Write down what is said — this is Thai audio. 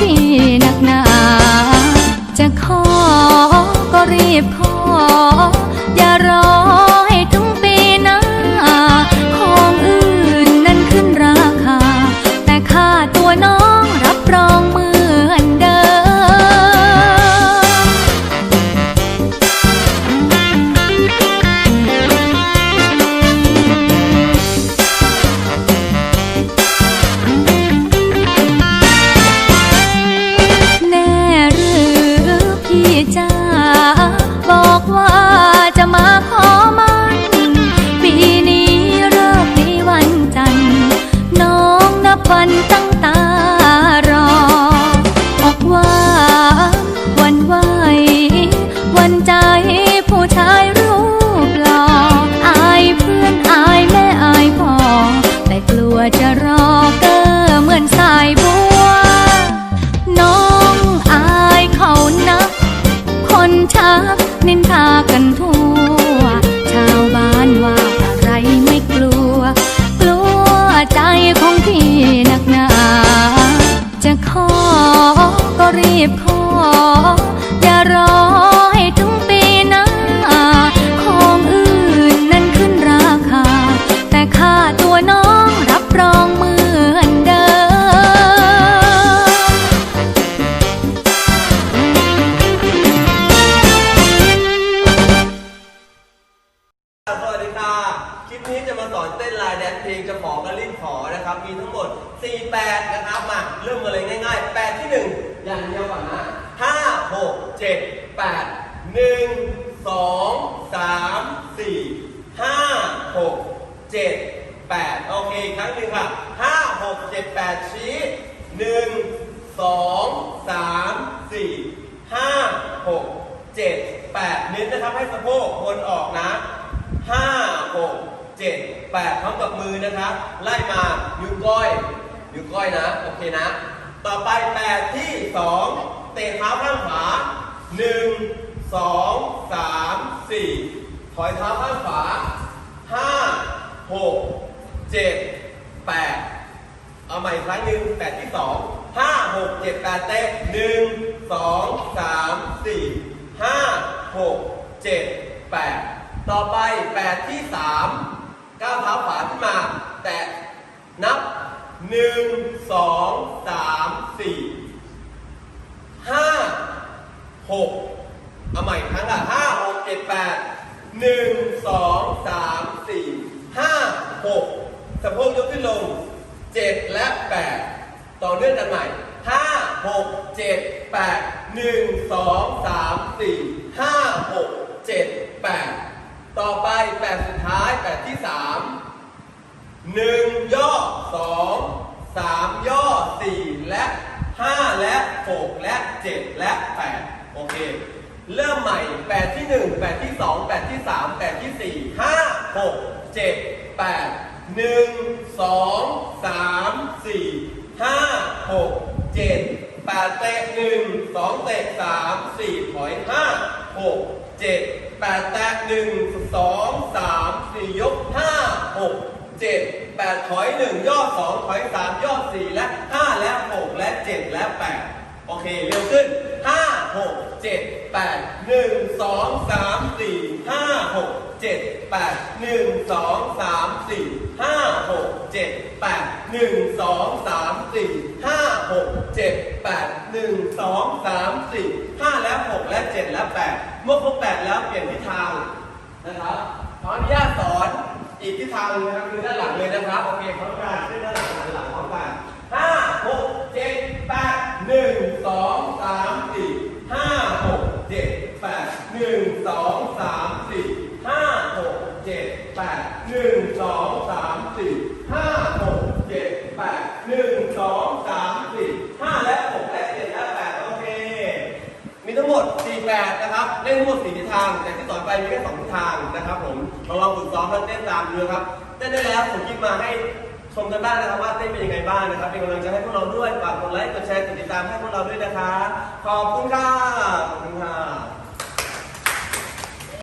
พี่นักหนา จะขอก็รีบขอ อย่ารอ องนับวันตั้งตารอ ออกว่าวันไหววันใจผู้ชายรูปหล่ออายเพื่อนอายแม่อายพ่อแต่กลัวจะรอเกอเหมือนสายบัว น้องอายเขานักคนชักนินทากันทั่ว ชาวบ้านว่า ใจของพี่หนักหนา จะขอก็รีบขอ อย่ารอ สอนเต้นลายแดนเพลงจะขอก็รีบขอนะครับ มีทั้งหมด 4 8 นะครับมาเริ่มกันเลยง่าย ๆ 8 ที่ 1 อย่างเดียวก่อนนะ 5 6 7 8 1 2 3 4 5 6 7 8 โอเค ครั้งหนึ่งค่ะ 5 6 7 8 ชี้ 1 2 3 4 5 6 7 8 เน้นนะครับให้สะโพกวนออกนะห้า หกเจ็ดแปดพร้อมกับมือนะครับ ไล่มานิ้วก้อยนิ้วก้อยนะ โอเคนะ ต่อไปแปดที่สองเตะเท้าข้างขวาหนึ่งสองสามสี่ถอยเท้าข้างขวาห้าหกเจ็ดแปดเอาใหม่ครั้งหนึ่งแปดที่สองห้าหกเจ็ดแปดเตะหนึ่งสองสามสี่ห้าหกเจ็ดแปดต่อไปแปดที่สาม ก้าวเท้าขวาขึ้นมา แตะนับหนึ่งสองสามสี่ห้าหกเอาใหม่ครั้งอะห้าหกเจ็ดแปดหนึ่งสองสามสี่ห้าหกสะโพกยกขึ้นลงเจ็ดและแปดต่อเนื่องกันใหม่ห้าหกเจ็ดแปดหนึ่งสองสามสี่ห้าหกเจ็ดแปด ต่อไปแปดสุดท้ายแปดที่สามหนึ่งย่อสองสามย่อสี่และห้าและหกและเจ็ดและแปดโอเค เริ่มใหม่แปดที่หนึ่งแปดที่สองแปดที่สามแปดที่สี่ห้าหกเจ็ดแปดหนึ่งสองสามสี่ห้าหกเจ็ดแปดเตะหนึ่งสองเตะสามสี่ถอยห้าหกเจ็ด แปดแตะหนึ่งสองสามสี่ยกห้าหกเจ็ดแปดถอยหนึ่งย่อสองถอยสามย่อสี่และห้าและหกและเจ็ดและแปดโอเค เร็วขึ้นห้าหกเจ็ดแปดหนึ่งสองสามสี่ห้าหก 7 8 1 2 3 4 5 6 7 8 1 2 3 4 5 6 7 8 1 2 3 4 5แล้ว6และ7และ8เมื่อครบ8แล้วเปลี่ยนทิศทางนะครับขออนุญาตสอนอีกทิศทางนึงนะครับคือด้านหลังเลยนะครับโอเคพร้อมกันขึ้นด้านหลังหันหลังพร้อมกันห้าหกเจ็ดแปดหนึ่งสองสามสี่ห้าหกเจ็ดแปดหนึ่งสองสามสี่ห้าหกเจ็ดแปดหนึ่งสองสามสี่ห้าหกเจ็ดแปดหนึ่งสองสามสี่ห้าและหกและเจ็ดและแปดโอเค มีทั้งหมด 4 แบบ นะครับเล่นทั้งหมดสี่ทิศทาง แต่ที่สอนไปมีแค่2ทิศทางนะครับ ผมเราลองฝึกซ้อมแล้วเต้นตามดูนะครับเต้นได้แล้วผมคิดมาให้ชมกันบ้างนะครับว่าเต้นเป็นยังไงบ้างนะครับ เป็นกำลังใจให้พวกเราด้วยฝากกดไลค์กดแชร์กดติดตามให้พวกเราด้วยนะคะขอบคุณค่ะขอบคุณค่ะ